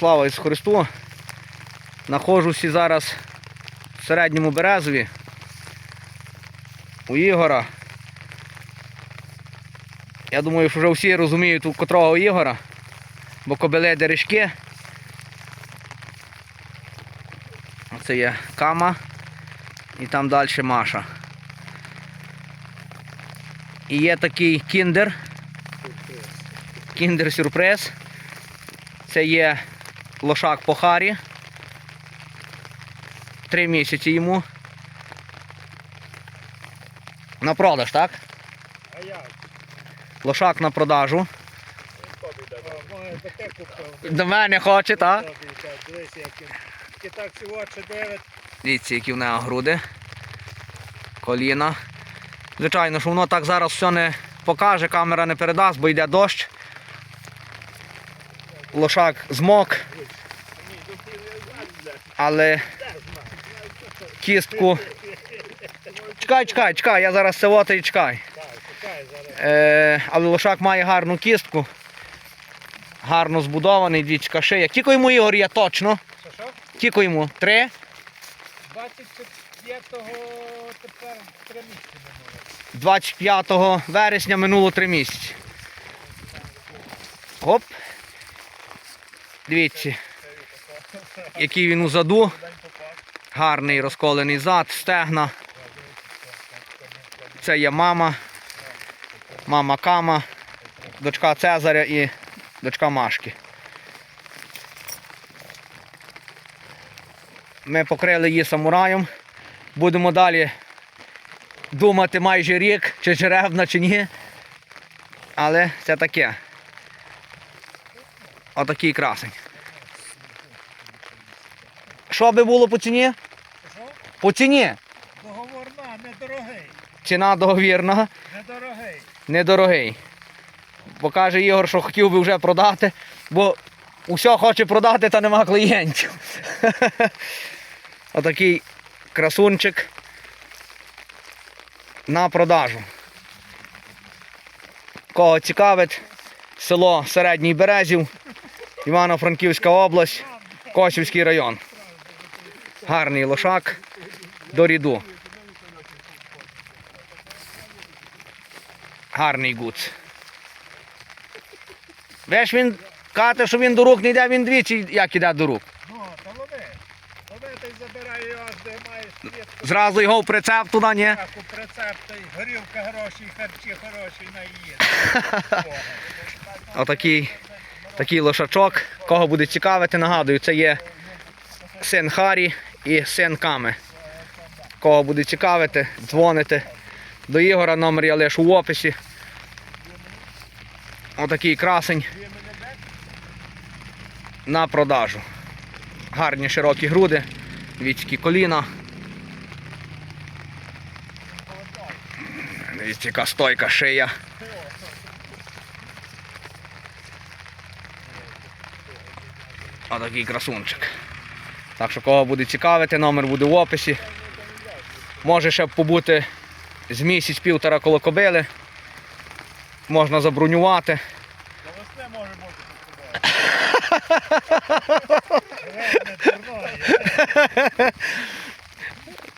Слава Ісусу Христу. Нахожуся зараз в середньому березові. У Ігора. Я думаю, що вже всі розуміють, у котрого Ігора. Бо кобили дережки. Оце є кама. І там далі Маша. І є такий кіндер. Кіндер сюрприз. Це є лошак по харі. Три місяці йому. На продаж, так? А як? Лошак на продажу. До мене хоче, так? Дивіться, які в нього груди. Коліна. Звичайно, що воно так зараз все не покаже, камера не передасть, бо йде дощ. Лошак змок. Але кістку. Чекай, чекай, чекай, я зараз це і чекай. Е, але лошак має гарну кістку. Гарно збудований, дічка шия. Кіко йому Ігор є точно. Кіко йому? Три? 25-го тепер три місяці минуло. 25 вересня минуло три місяці. Оп. Дивіться, який він у заду. Гарний розколений зад, стегна. Це є мама. Мама Кама, дочка Цезаря і дочка Машки. Ми покрили її самураєм. Будемо далі думати майже рік, чи жеребна, чи ні. Але це таке. Отакий красень. Що би було по ціні? Що? По ціні. Договорна, недорогий. Ціна договірна, Недорогий. недорогий. Бо каже Ігор, що хотів би вже продати, бо усе хоче продати, та нема клієнтів. Отакий красунчик на продажу. Кого цікавить, село Середній Березів, Івано-Франківська область, Косівський район. Гарний лошак до ріду. Гарний гуц. Веш він каже, що він до рук не йде, він двічі як іде до рук. Ну. Зразу його в прицеп туди, ні? Так, у прицепти, горілка хороші, харчі хороші наїде. Отакий такий лошачок. Кого буде цікавити, нагадую, це є син Харі і син Ками. Кого буде цікавити, дзвоните до Ігора, номер я лишу в описі. Отакий красень на продажу. Гарні широкі груди, віцькі коліна. Дивіться, яка стойка шия. Отакий красунчик. Так що кого буде цікавити, номер буде в описі. Може ще побути з місяць півтора коло кобили. Можна забронювати. Весни може бути.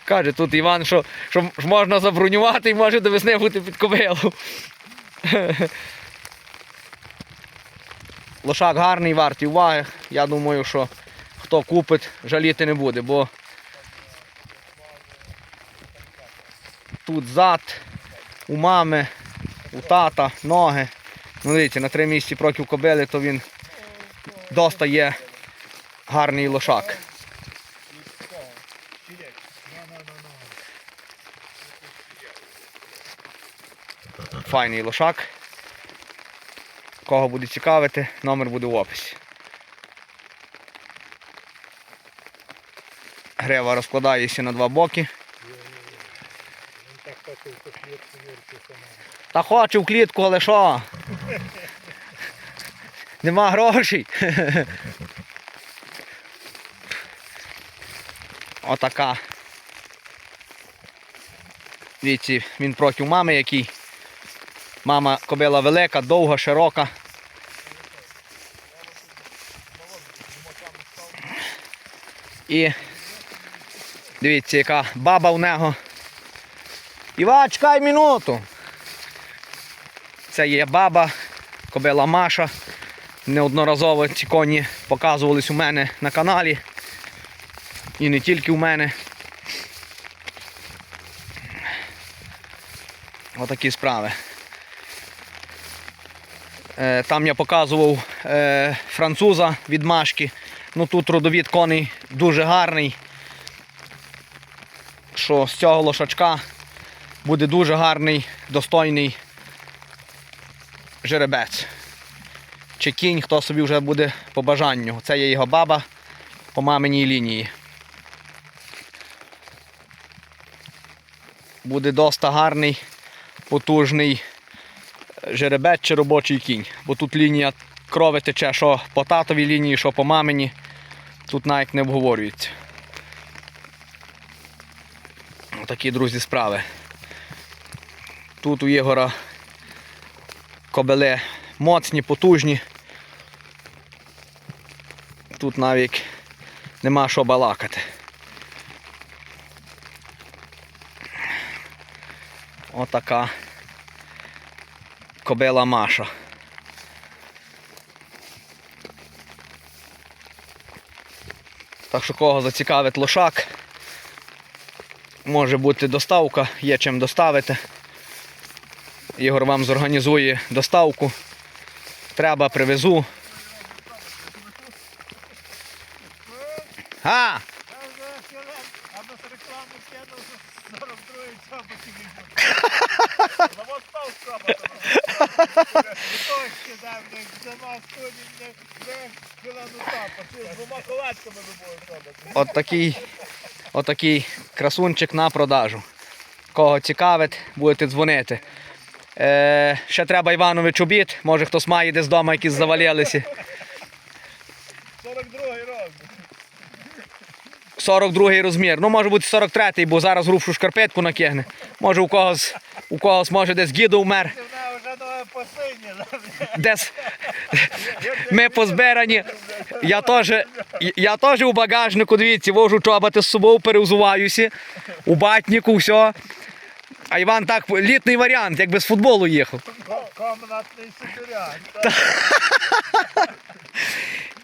Каже тут Іван, що, що можна забронювати і може до весни бути під кобилу. Лошак гарний, вартий уваги. Я думаю, що хто купить, жаліти не буде, бо тут зад, у мами, у тата, ноги. Ну дивіться, на три місяці проків кобили, то він доста є гарний лошак. Файний лошак. Кого буде цікавити, номер буде в описі. Грива розкладається на два боки. Та хочу в клітку, але що? Нема грошей. Отака. Дивіться, він проти мами який. Мама кобила велика, довга, широка. І дивіться, яка баба в нього. Іва, чекай минуту. Це є баба, кобила Маша. Неодноразово ці коні показувались у мене на каналі. І не тільки у мене. Отакі справи. Е, Там я показував е, француза від Машки. Ну тут родовід коней дуже гарний. Що з цього лошачка буде дуже гарний, достойний жеребець. Чи кінь, хто собі вже буде по бажанню. Це є його баба по маминій лінії. Буде доста гарний, потужний жеребець чи робочий кінь. Бо тут лінія крови тече, що по татовій лінії, що по мамині. Тут навіть не обговорюється. Такі, друзі, справи. Тут у Ігора кобели моцні, потужні. Тут навіть нема що балакати. Отака кобила Маша. Так що кого зацікавить лошак, може бути доставка, є чим доставити. Ігор вам зорганізує доставку. Треба, привезу. А! От такий, от такий красунчик на продажу. Кого цікавить, будете дзвонити. Е, ще треба Іванович обід, може хтось має десь вдома якісь завалилися. 42-й розмір. 42-й розмір. Ну, може бути 43-й, бо зараз грубшу шкарпетку накигне. Може у когось, у когось може десь діду вмер, десь ми позбирані. Я теж, я теж у багажнику, дивіться, вожу чоботи з собою, перевзуваюся. У батніку, все. А Іван так, літний варіант, якби з футболу їхав. Комнатний сибірян.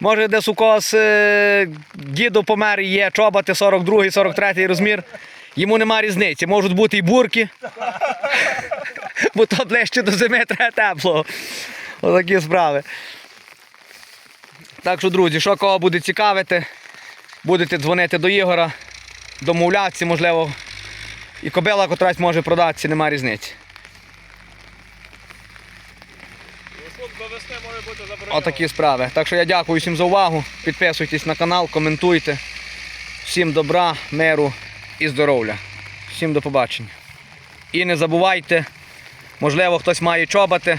Може, десь у когось е, діду помер і є чоботи 42 43 розмір. Йому нема різниці. Можуть бути і бурки. Бо то ближче до зими треба тепло. Отакі справи. Так що, друзі, що кого буде цікавити, будете дзвонити до Ігора, домовлятися, можливо, і кобила котрась може продатися, нема різниці. Отакі справи. Так що я дякую всім за увагу. Підписуйтесь на канал, коментуйте. Всім добра, миру і здоров'я. Всім до побачення. І не забувайте, можливо, хтось має чоботи,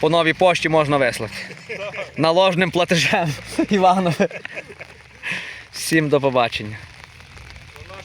по новій пошті можна вислати. Наложним платежем Іванове. Всім до побачення.